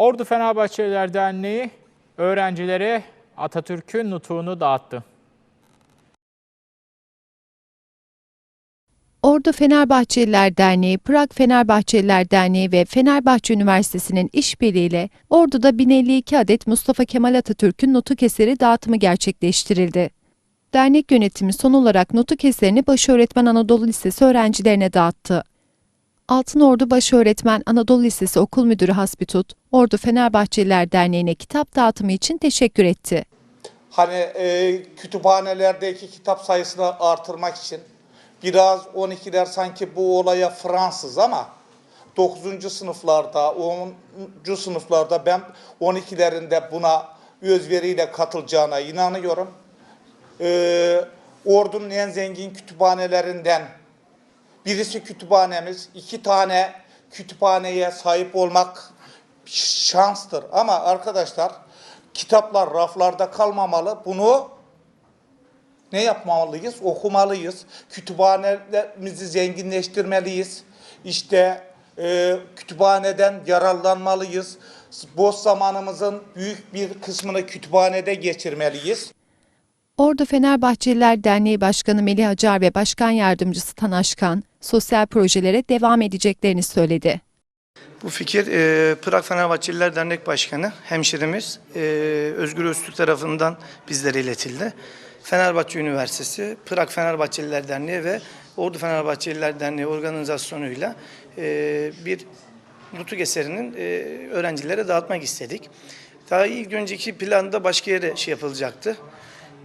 Ordu Fenerbahçeliler Derneği öğrencilere Atatürk'ün nutuğunu dağıttı. Ordu Fenerbahçeliler Derneği, Prag Fenerbahçeliler Derneği ve Fenerbahçe Üniversitesi'nin işbirliğiyle Ordu'da 1052 adet Mustafa Kemal Atatürk'ün notuk eseri dağıtımı gerçekleştirildi. Dernek yönetimi son olarak notuk eserini Başöğretmen Anadolu Lisesi öğrencilerine dağıttı. Altınordu Başöğretmen Anadolu Lisesi Okul Müdürü Hasbitut, Ordu Fenerbahçeliler Derneği'ne kitap dağıtımı için teşekkür etti. Hani e, kütüphanelerdeki kitap sayısını artırmak için biraz 12'ler sanki bu olaya Fransız ama 9. sınıflarda, 10. sınıflarda ben 12'lerinde buna özveriyle katılacağına inanıyorum. E, Ordu'nun en zengin kütüphanelerinden birisi kütüphanemiz. iki tane kütüphaneye sahip olmak şanstır. Ama arkadaşlar kitaplar raflarda kalmamalı. Bunu ne yapmalıyız? Okumalıyız. Kütüphanelerimizi zenginleştirmeliyiz. İşte e, kütüphaneden yararlanmalıyız. Boş zamanımızın büyük bir kısmını kütüphanede geçirmeliyiz. Ordu Fenerbahçeliler Derneği Başkanı Melih Acar ve Başkan Yardımcısı Tanaşkan, sosyal projelere devam edeceklerini söyledi. Bu fikir e, Prag Fenerbahçeliler Dernek Başkanı, hemşirimiz e, Özgür Öztürk tarafından bizlere iletildi. Fenerbahçe Üniversitesi, Prag Fenerbahçeliler Derneği ve Ordu Fenerbahçeliler Derneği organizasyonuyla e, bir nutuk eserinin e, öğrencilere dağıtmak istedik. Daha ilk önceki planda başka yere şey yapılacaktı.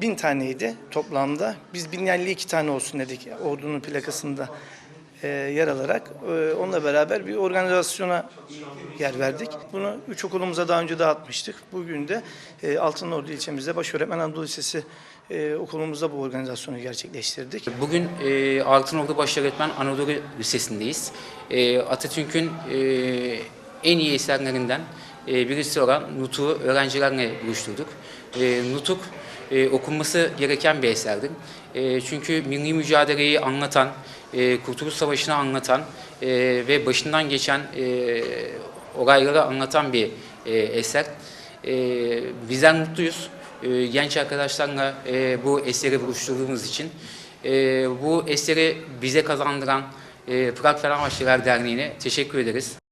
Bin taneydi toplamda. Biz 1052 tane olsun dedik ordunun plakasında e, yer alarak. E, onunla beraber bir organizasyona yer verdik. Bunu üç okulumuza daha önce dağıtmıştık. Bugün de e, Altınordu ilçemizde Başöğretmen Anadolu Lisesi e, okulumuzda bu organizasyonu gerçekleştirdik. Bugün e, Altınordu Başöğretmen Anadolu Lisesi'ndeyiz. E, Atatürk'ün e, en iyi eserlerinden e, birisi olan Nutuk'u öğrencilerle buluşturduk. E, Nutuk e, okunması gereken bir eserdir. E, çünkü milli mücadeleyi anlatan, e, Kurtuluş Savaşı'nı anlatan e, ve başından geçen e, olayları anlatan bir e, eser. E, bizler mutluyuz. E, genç arkadaşlarla e, bu eseri buluşturduğumuz için. E, bu eseri bize kazandıran e, Prag Fenerbahçeliler Derneği'ne teşekkür ederiz.